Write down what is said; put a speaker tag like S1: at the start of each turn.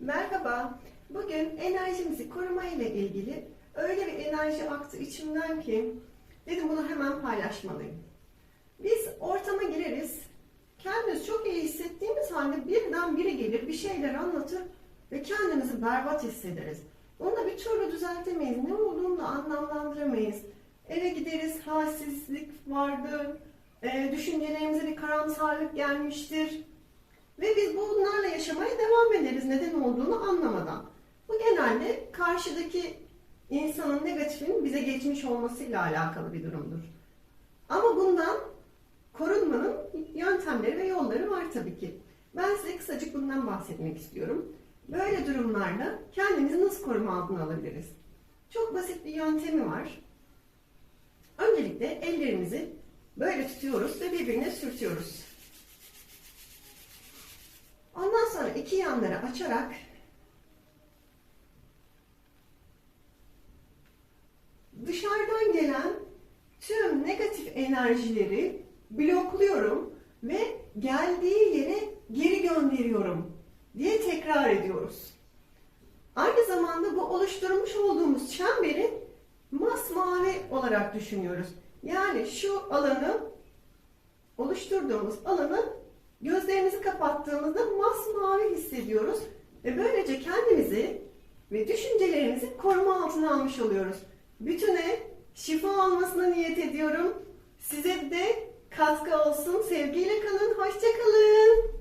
S1: Merhaba. Bugün enerjimizi koruma ile ilgili öyle bir enerji aktı içimden ki dedim bunu hemen paylaşmalıyım. Biz ortama gireriz. Kendimizi çok iyi hissettiğimiz halde birden biri gelir bir şeyler anlatır ve kendimizi berbat hissederiz. Onu da bir türlü düzeltemeyiz. Ne olduğunu da anlamlandıramayız. Eve gideriz, halsizlik vardır, e, düşüncelerimize bir karamsarlık gelmiştir. Ve biz bunlarla yaşamaya devam neden olduğunu anlamadan. Bu genelde karşıdaki insanın negatifinin bize geçmiş olmasıyla alakalı bir durumdur. Ama bundan korunmanın yöntemleri ve yolları var tabii ki. Ben size kısacık bundan bahsetmek istiyorum. Böyle durumlarda kendimizi nasıl koruma altına alabiliriz? Çok basit bir yöntemi var. Öncelikle ellerimizi böyle tutuyoruz ve birbirine sürtüyoruz. İki yanları açarak dışarıdan gelen tüm negatif enerjileri blokluyorum ve geldiği yere geri gönderiyorum diye tekrar ediyoruz. Aynı zamanda bu oluşturmuş olduğumuz çemberi masmavi olarak düşünüyoruz. Yani şu alanı oluşturduğumuz alanı gözlerimizi kapattığımızda masmavi hissediyoruz ve böylece kendimizi ve düşüncelerimizi koruma altına almış oluyoruz. Bütüne şifa olmasına niyet ediyorum. Size de katkı olsun. Sevgiyle kalın. Hoşça kalın.